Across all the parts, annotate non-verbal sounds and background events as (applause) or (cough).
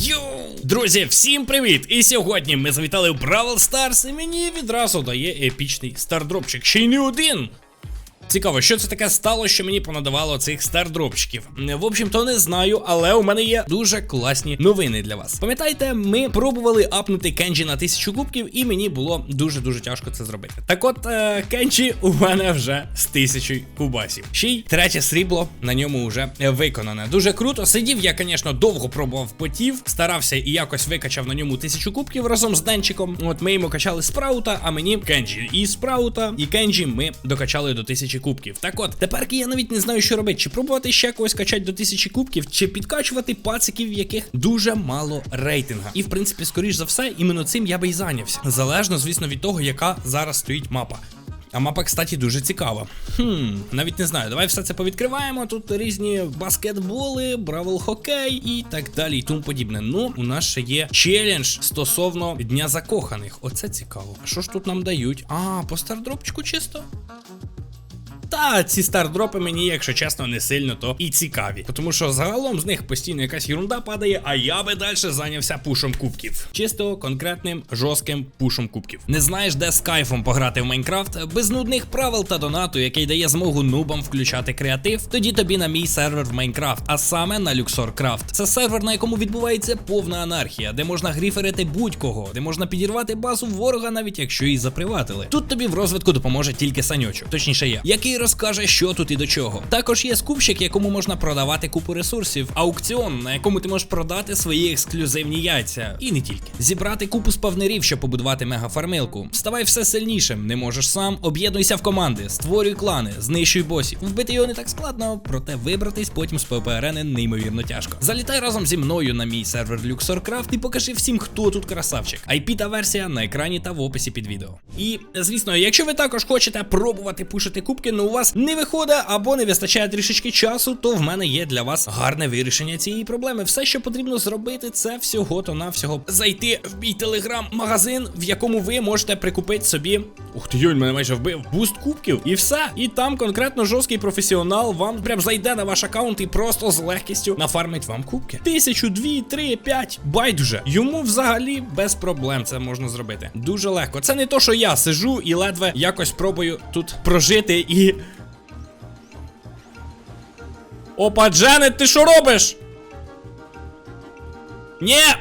Йоу! Друзі, всім привіт! І сьогодні ми завітали в Бравл Старс, і мені відразу дає епічний стардропчик. Ще й не один. Цікаво, що це таке стало, що мені понадавало цих стардропчиків. В общем-то, не знаю, але у мене є дуже класні новини для вас. Пам'ятаєте, ми пробували апнути Кенджі на тисячу кубків, і мені було дуже-дуже тяжко це зробити. Так от, е, Кенджі у мене вже з тисячою кубасів. Ще й третє срібло на ньому вже виконане. Дуже круто. Сидів я, звісно, довго пробував потів, старався і якось викачав на ньому тисячу кубків разом з Денчиком. От ми йому качали спраута, а мені Кенджі. І спраута, і Кенджі ми докачали до тисячі кубків. Так от, тепер я навіть не знаю, що робити. Чи пробувати ще когось качати до тисячі кубків, чи підкачувати пациків, в яких дуже мало рейтинга. І в принципі, скоріш за все, іменно цим я би і зайнявся. Залежно, звісно, від того, яка зараз стоїть мапа. А мапа, кстати, дуже цікава. Хм, навіть не знаю. Давай все це повідкриваємо. Тут різні баскетболи, бравл хокей і так далі, і тому подібне. Ну, у нас ще є челендж стосовно Дня закоханих. Оце цікаво. А що ж тут нам дають? А, по стардропчику чисто. Та ці стардропи мені, якщо чесно, не сильно то і цікаві. Тому що загалом з них постійно якась ерунда падає, а я би далі зайнявся пушом кубків. Чисто конкретним жорстким пушом кубків. Не знаєш, де з кайфом пограти в Майнкрафт без нудних правил та донату, який дає змогу нубам включати креатив. Тоді тобі на мій сервер в Майнкрафт, а саме на LuxorCraft. Це сервер, на якому відбувається повна анархія, де можна гріферити будь-кого, де можна підірвати базу ворога, навіть якщо її заприватили. Тут тобі в розвитку допоможе тільки санючок, точніше я, який розкаже, що тут і до чого. Також є скупщик, якому можна продавати купу ресурсів, аукціон, на якому ти можеш продати свої ексклюзивні яйця. І не тільки. Зібрати купу спавнерів, щоб побудувати мегафармилку. Ставай все сильнішим, не можеш сам, об'єднуйся в команди, створюй клани, знищуй босів. Вбити його не так складно, проте вибратись потім з ППРН неймовірно тяжко. Залітай разом зі мною на мій сервер LuxorCraft і покажи всім, хто тут красавчик. IP та версія на екрані та в описі під відео. І звісно, якщо ви також хочете пробувати пушити кубки, але у вас не виходить або не вистачає трішечки часу, то в мене є для вас гарне вирішення цієї проблеми. Все, що потрібно зробити, це всього то навсього зайти в мій телеграм-магазин, в якому ви можете прикупити собі. Ух ти, йой, мене майже вбив буст кубків, і все. І там конкретно жорсткий професіонал вам прям зайде на ваш аккаунт і просто з легкістю нафармить вам кубки. Тисячу, дві, три, п'ять. Байдуже. Йому взагалі без проблем це можна зробити. Дуже легко. Це не то, що я сижу і ледве якось пробую тут прожити і. Опа, Дженет, ти що робиш? Нє!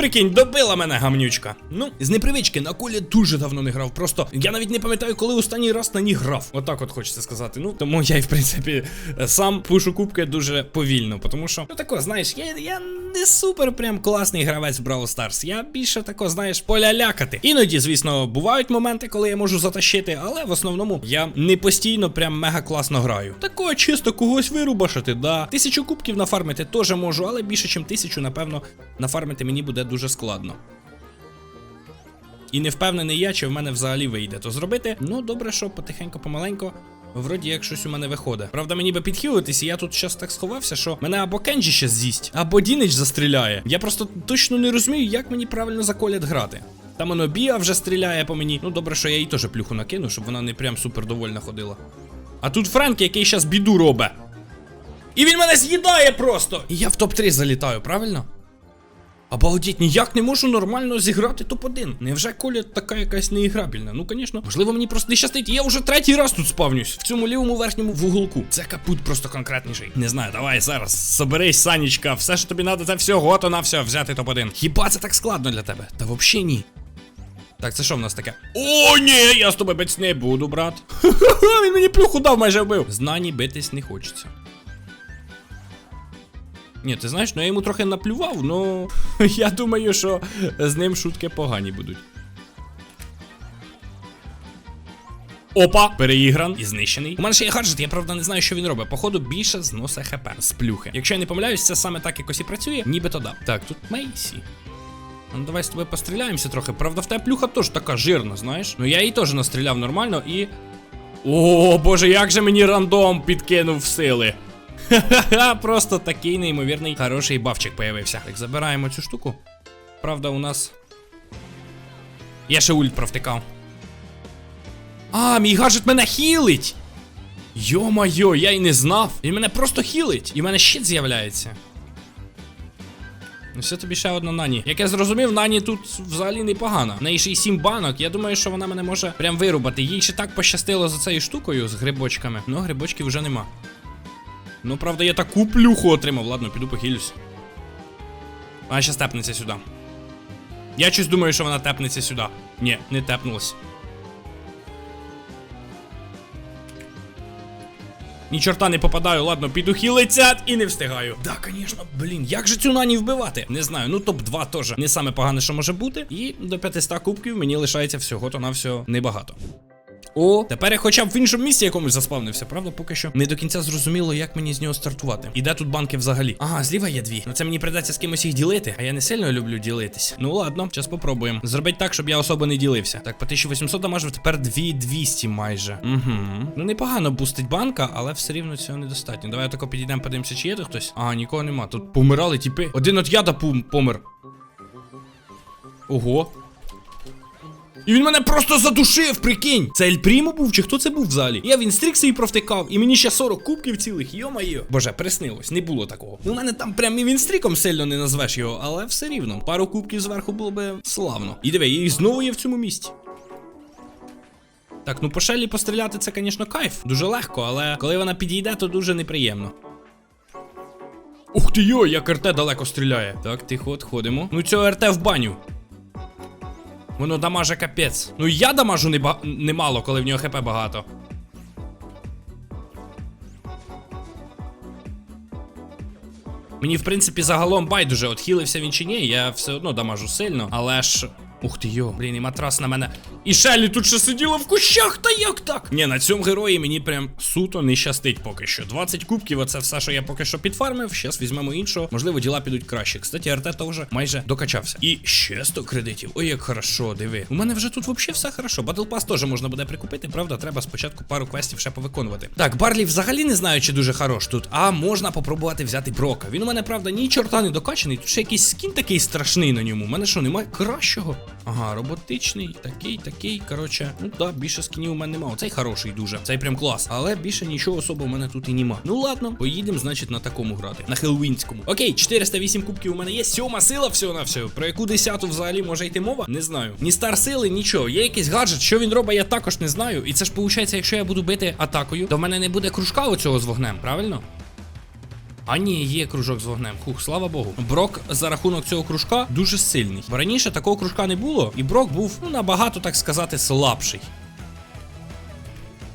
Прикинь, добила мене гамнючка. Ну, з непривички на колі дуже давно не грав. Просто я навіть не пам'ятаю, коли останній раз на ній грав. Отак от хочеться сказати. Ну, тому я і в принципі сам пушу кубки дуже повільно. Тому що, ну тако, знаєш, я, я не супер прям класний гравець в Brawl Stars. Я більше тако, знаєш, полялякати. Іноді, звісно, бувають моменти, коли я можу затащити, але в основному я не постійно прям мега класно граю. Тако, чисто когось вирубашити, да. Тисячу кубків нафармити теж можу, але більше, ніж тисячу, напевно, нафармити мені буде дуже складно. І не впевнений я, чи в мене взагалі вийде то зробити. Ну, добре, що потихеньку, помаленько. Вроді як щось у мене виходить. Правда, мені би підхилитись, і я тут щас так сховався, що мене або Кенджі ще з'їсть, або Дінич застріляє. Я просто точно не розумію, як мені правильно за колят грати. Там воно Біа вже стріляє по мені. Ну добре, що я їй теж плюху накину, щоб вона не прям супер довольна ходила. А тут Френк, який щас біду робить. І він мене з'їдає просто! І я в топ-3 залітаю, правильно? Обалдіть, ніяк не можу нормально зіграти топ-1. Невже коля така якась неіграбільна? Ну, звісно, можливо, мені просто не щастить. Я вже третій раз тут спавнюсь в цьому лівому верхньому вуголку. Це капут просто конкретніший. Не знаю, давай зараз. Соберись, Санічка, все, що тобі треба, це всього, то на все взяти топ-1. Хіба це так складно для тебе? Та взагалі ні. Так, це що в нас таке? О, ні, я з тобою битись не буду, брат. (laughs) Ха-ха, він мені плюху дав, майже вбив. Знані битись не хочеться. Ні, ти знаєш, ну я йому трохи наплював, ну (laughs) я думаю, що з ним шутки погані будуть. Опа, переігран і знищений. У мене ще є гаджет, я правда не знаю, що він робить. Походу, більше зносить хп з плюхи. Якщо я не помиляюсь, це саме так якось і працює, нібито да. Так, тут Мейсі. Ну, давай з тобою постріляємося трохи. Правда, в тебе плюха теж така жирна, знаєш. Ну я її теж настріляв нормально і. О, боже, як же мені рандом підкинув сили. Просто такий неймовірний хороший бафчик появився. Так, забираємо цю штуку. Правда, у нас. Я ще ульт провтикав. А, мій гаджет мене хілить! Йо-майо, я й не знав. Він мене просто хілить. І в мене щит з'являється. Ну все тобі ще одна Нані. Як я зрозумів, Нані тут взагалі непогана. В неї ще й сім банок. Я думаю, що вона мене може прям вирубати. Їй ще так пощастило за цією штукою з грибочками. Ну, грибочків вже нема. Ну, правда, я таку плюху отримав. Ладно, піду похилюсь. Вона ще тепнеться сюди. Я щось думаю, що вона тепнеться сюди. Ні, не тепнулась. Ні чорта не попадаю, ладно, піду хілиться і не встигаю. Да, звісно, блін, як же цю нані вбивати? Не знаю, ну топ-2 теж не саме погане, що може бути. І до 500 кубків мені лишається всього, то на всього небагато. О, тепер я хоча б в іншому місці якомусь заспавнився, правда, поки що не до кінця зрозуміло, як мені з нього стартувати. І де тут банки взагалі? Ага, зліва є дві. Ну це мені придеться з кимось їх ділити, а я не сильно люблю ділитись. Ну ладно, зараз попробуємо. Зробить так, щоб я особо не ділився. Так, по 1800 дамажив, тепер 2200 майже. Угу. Ну непогано бустить банка, але все рівно цього недостатньо. Давай тако підійдемо, подивимося, чи є тут хтось. Ага, нікого нема. Тут помирали тіпи. Один от яда пум помер. Ого. І він мене просто задушив, прикинь! Це Ель Прімо був, чи хто це був взагалі? Я він стрік свій провтикав, і мені ще 40 кубків цілих, йо-майо. Боже, приснилось, не було такого. У мене там прям і він стріком сильно не назвеш його, але все рівно. Пару кубків зверху було би славно. І диви, і знову є в цьому місці. Так, ну по шелі постріляти це, звісно, кайф. Дуже легко, але коли вона підійде, то дуже неприємно. Ух ти йо, як РТ далеко стріляє. Так, тихо, ходимо. Ну цього РТ в баню. Воно дамаже капець. Ну я дамажу неба... немало, коли в нього хп багато. Мені, в принципі, загалом байдуже, от хілився він чи ні, я все одно дамажу сильно, але ж. Ух ти йо, блін, і матрас на мене. І Шелі тут ще сиділа в кущах, та як так? Ні, на цьому герої мені прям суто не щастить поки що. 20 кубків, оце все, що я поки що підфармив. Щас візьмемо іншого. Можливо, діла підуть краще. Кстати, Артета вже майже докачався. І ще 100 кредитів. Ой, як хорошо, диви. У мене вже тут взагалі все хорошо. Батл Пас теж можна буде прикупити, правда, треба спочатку пару квестів ще повиконувати. Так, Барлі взагалі не знаю, чи дуже хорош тут, а можна попробувати взяти Брока. Він у мене, правда, ні чорта не докачаний. Тут ще якийсь скін такий страшний на ньому. У мене що, немає кращого? Ага, роботичний, такий, такий. Коротше, ну да, більше скінів у мене немає. Цей хороший дуже. Цей прям клас. Але більше нічого особо у мене тут і нема. Ну ладно, поїдемо, значить, на такому грати. На Хелвінському. Окей, 408 кубків у мене є. Сьома сила всього на всього. Про яку десяту взагалі може йти мова? Не знаю. Ні стар сили, нічого. Є якийсь гаджет, що він робить, я також не знаю. І це ж виходить, якщо я буду бити атакою, то в мене не буде кружка оцього з вогнем, правильно? А ні, є кружок з вогнем. Хух, слава Богу. Брок за рахунок цього кружка дуже сильний. Бо раніше такого кружка не було, і брок був ну, набагато, так сказати, слабший.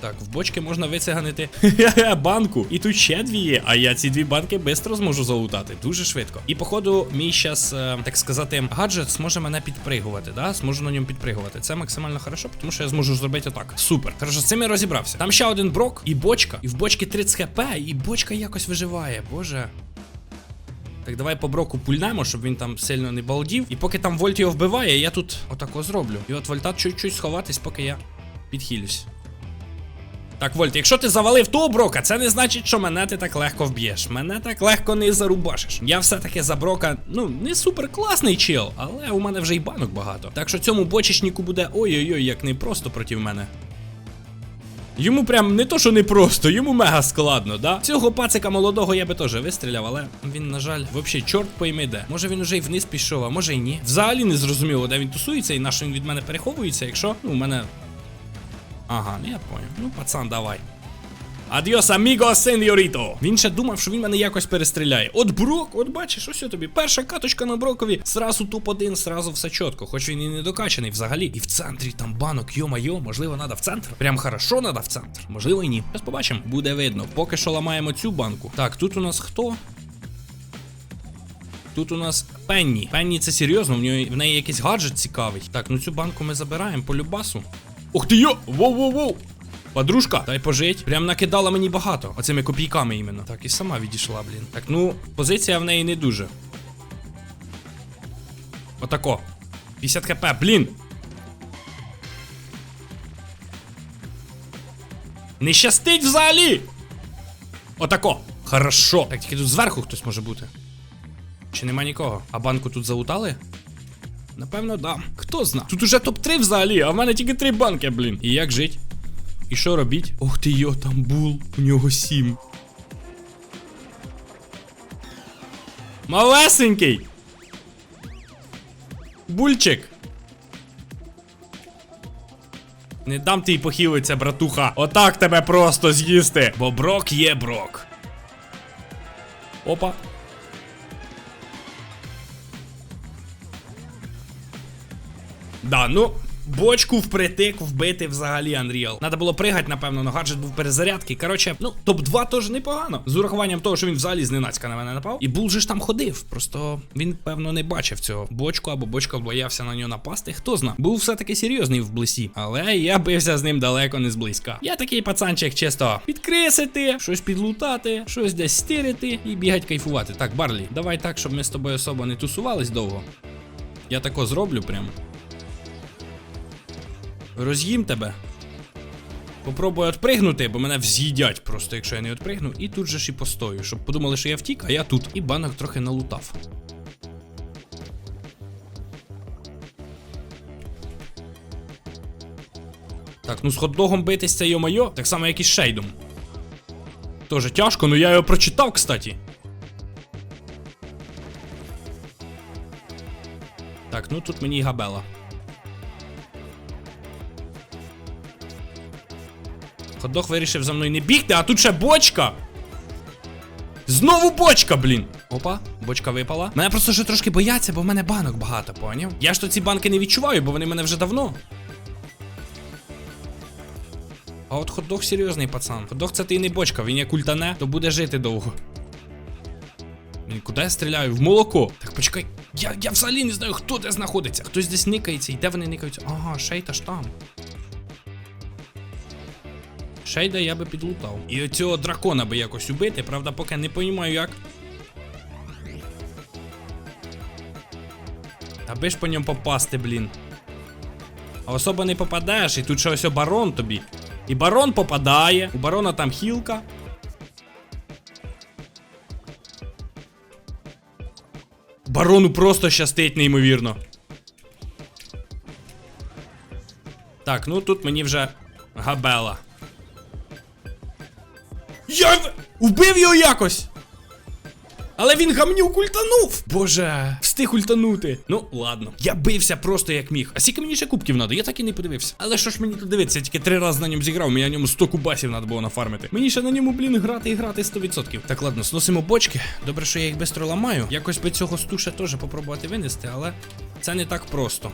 Так, в бочки можна вициганити (laughs) банку. І тут ще дві є, а я ці дві банки швидко зможу залутати. Дуже швидко. І походу, мій щас, е, так сказати, гаджет зможе мене підпригувати. Да? Зможу на ньому підпригувати. Це максимально хорошо, тому що я зможу зробити так. Супер. Хорошо, з цим я розібрався. Там ще один брок і бочка. І в бочці 30 хп, і бочка якось виживає. Боже. Так, давай по броку пульнемо, щоб він там сильно не балдів. І поки там вольт його вбиває, я тут отако зроблю. І от вольта чуть-чуть сховатись, поки я підхилюсь. Так, Вольт, якщо ти завалив того брока, це не значить, що мене ти так легко вб'єш. Мене так легко не зарубашиш. Я все-таки за брока, ну, не супер класний чел, але у мене вже й банок багато. Так що цьому бочечнику буде ой-ой-ой, як не просто проти мене. Йому прям не то, що не просто, йому мега складно, да? Цього пацика молодого я би теж вистріляв, але він, на жаль, взагалі, чорт пойми де. Може він уже й вниз пішов, а може й ні. Взагалі не зрозуміло, де він тусується і на що він від мене переховується, якщо ну, у мене Ага, ну я понял. Ну, пацан, давай. Адіос, аміго, сеньоріто. Він ще думав, що він мене якось перестріляє. От Брок, от бачиш, ось тобі. Перша каточка на Брокові. Сразу топ-1, сразу все чітко. Хоч він і не докачаний взагалі. І в центрі там банок, йо-майо, можливо, надо в центр. Прям хорошо надо в центр. Можливо, і ні. Зараз побачимо, буде видно. Поки що ламаємо цю банку. Так, тут у нас хто? Тут у нас Пенні. Пенні це серйозно, в неї, в неї якийсь гаджет цікавий. Так, ну цю банку ми забираємо по любасу. Ух ти йо! Воу-воу-воу! Подружка, дай пожить. Прям накидала мені багато. Оцими копійками іменно. Так, і сама відійшла, блін. Так, ну, позиція в неї не дуже. Отако. 50 хп, блін. Не щастить взагалі! Отако. Хорошо. Так, тільки тут зверху хтось може бути. Чи нема нікого? А банку тут залутали? Напевно, да. Хто зна? Тут уже топ-3 взагалі, а в мене тільки 3 банки, блін. І як жить? І що робіть? Ух ти йо, там бул, у нього 7. Малесенький! Бульчик. Не дам ти й похилиться, братуха. Отак тебе просто з'їсти. Бо брок є брок. Опа. Да, ну. Бочку впритик вбити взагалі Unreal. Надо було пригати, напевно, но гаджет був перезарядки. Коротше, ну, топ-2 теж непогано. З урахуванням того, що він взагалі зненацька на мене напав. І Бул же ж там ходив. Просто він, певно, не бачив цього бочку, або бочка боявся на нього напасти. Хто зна. Був все-таки серйозний в блисі. Але я бився з ним далеко не зблизька. Я такий пацанчик чисто підкресити, щось підлутати, щось десь стирити і бігать кайфувати. Так, Барлі, давай так, щоб ми з тобою особо не тусувались довго. Я тако зроблю прям. Роз'їм тебе. Попробую отпригнути, бо мене вз'їдять просто, якщо я не отпригну. І тут же ж і постою, щоб подумали, що я втік, а я тут. І банок трохи налутав. Так, ну з хот-догом битись це йо-моє, так само, як і з шейдом. Тоже тяжко, ну я його прочитав, кстати. Так, ну тут мені і габела. Ходох вирішив за мною не бігти, а тут ще бочка. Знову бочка, блін. Опа, бочка випала. Мене просто ще трошки бояться, бо в мене банок багато, поняв? Я ж то ці банки не відчуваю, бо вони мене вже давно. А от ходох серйозний пацан. Ходох це ти і не бочка, він як ультане, то буде жити довго. Блін, куди я стріляю? В молоко. Так почекай. Я, я взагалі не знаю, хто де знаходиться. Хтось десь никається, і де вони никаються. Ага, шейта ж там. Шейда я би підлутав. І оцього дракона би якось убити, правда, поки не розумію як. Аби ж по ньому попасти, блін. А особо не попадаєш, і тут ще ось барон тобі. І барон попадає. У барона там хілка. Барону просто щастить неймовірно. Так, ну тут мені вже габела. Я вбив його якось! Але він гамнюк ультанув! Боже, встиг ультанути. Ну, ладно. Я бився просто як міг. А скільки мені ще кубків надо? Я так і не подивився. Але що ж мені тут дивитися? Я тільки три рази на ньому зіграв, мені на ньому 100 кубасів треба було нафармити. Мені ще на ньому, блін, грати і грати 100%. Так, ладно, сносимо бочки. Добре, що я їх швидко ламаю. Якось би цього стуша теж попробувати винести, але це не так просто.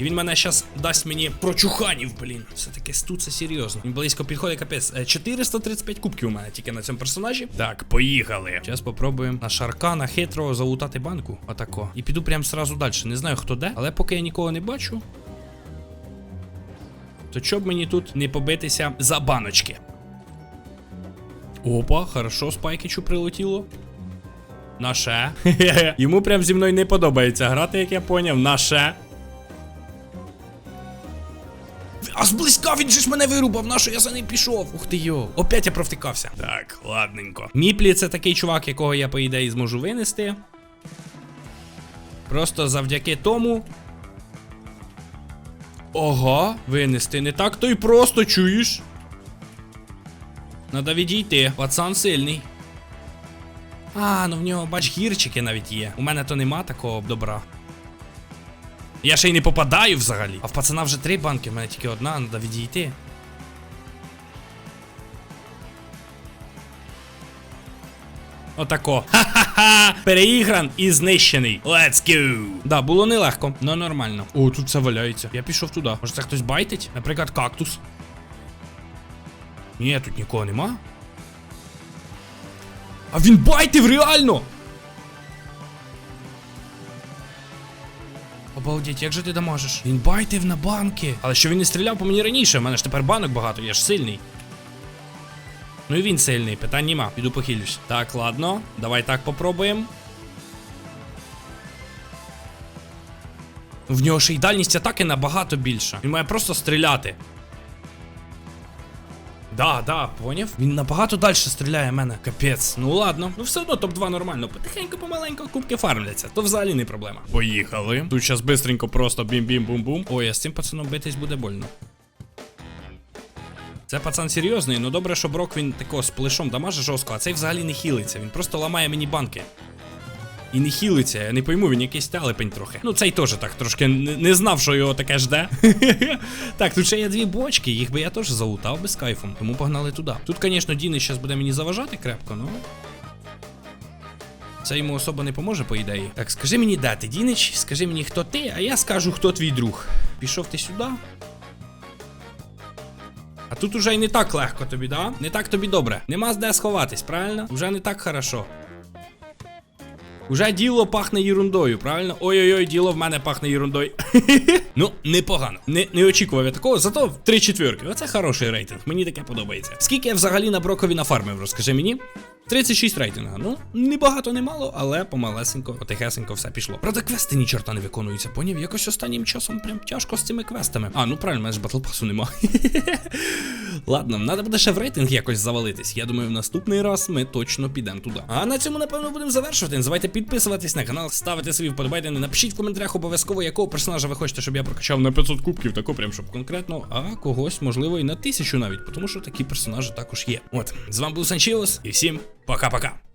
І він мене зараз дасть мені прочуханів, блін. Все таки сту це серйозно. Він близько підходить капець. Е, 435 кубків у мене тільки на цьому персонажі. Так, поїхали. Зараз попробуємо на шарка, на хитрого залутати банку. Отако. І піду прямо сразу далі. Не знаю хто де, але поки я нікого не бачу. То чоб мені тут не побитися за баночки. Опа, хорошо, спайкичу прилетіло. Наше. (laughs) Йому прям зі мною не подобається грати, як я поняв. Наше. А зблизька він же ж мене вирубав, на що я за ним пішов. Ух ти йо. Опять я провтикався. Так, ладненько. Міплі це такий чувак, якого я, по ідеї, зможу винести. Просто завдяки тому. Ого, винести. Не так то й просто чуєш. Надо відійти. Пацан сильний. А, ну в нього, бач, гірчики навіть є. У мене то нема такого добра. Я ще й не попадаю взагалі. А в пацана вже три банки, в мене тільки одна, треба відійти. Отако. Ха-ха-ха! Переігран і знищений. Let's go! Да, було нелегко, но нормально. О, тут все валяється. Я пішов туди. Може це хтось байтить? Наприклад, кактус. Ні, тут нікого нема. А він байтив реально! Обалдеть, як же ти дамажиш? Він байтив на банки. Але що він не стріляв по мені раніше, у мене ж тепер банок багато, я ж сильний. Ну і він сильний, питань нема, піду похилюсь. Так, ладно, давай так попробуємо. В нього ще й дальність атаки набагато більша. Він має просто стріляти. Да, да, поняв? Він набагато далі стріляє мене. Капець. Ну ладно. Ну все одно топ-2 нормально. Потихеньку, помаленько кубки фармляться. То взагалі не проблема. Поїхали. Тут зараз бистренько просто бім-бім-бум-бум. Ой, а з цим пацаном битись буде больно. Це пацан серйозний, ну добре, що брок він такого з плешом дамаже жорстко, а цей взагалі не хілиться. Він просто ламає мені банки. І не хілиться, я не пойму, він якийсь телепень трохи. Ну, цей теж так трошки не, знав, що його таке жде. (laughs) так, тут ще є дві бочки, їх би я теж залутав би з кайфом, тому погнали туди. Тут, звісно, Діни зараз буде мені заважати крепко, ну. Це йому особо не поможе, по ідеї. Так, скажи мені, де ти, Дінич, скажи мені, хто ти, а я скажу, хто твій друг. Пішов ти сюди. А тут уже й не так легко тобі, да? Не так тобі добре. Нема де сховатись, правильно? Уже не так хорошо. Уже діло пахне ерундою, правильно? Ой-ой-ой, діло в мене пахне ерундою. (laughs) ну, непогано. Не, не очікував я такого, зато три четвірки. Оце хороший рейтинг, мені таке подобається. Скільки я взагалі на брокові нафармив, розкажи мені? 36 рейтинга. Ну, не багато, не мало, але помалесенько, потихесенько все пішло. Правда, квести ні чорта не виконуються, поняв? Якось останнім часом прям тяжко з цими квестами. А, ну правильно, мене ж батлпасу нема. (laughs) Ладно, треба буде ще в рейтинг якось завалитись. Я думаю, в наступний раз ми точно підемо туди. А на цьому, напевно, будемо завершувати. Не забувайте підписуватись на канал, ставити свої вподобайки. Напишіть в коментарях обов'язково, якого персонажа ви хочете, щоб я прокачав на 500 кубків, тако прям щоб конкретно, а когось, можливо, і на 1000 навіть, тому що такі персонажі також є. От, з вами був Санчіос, і всім пока-пока.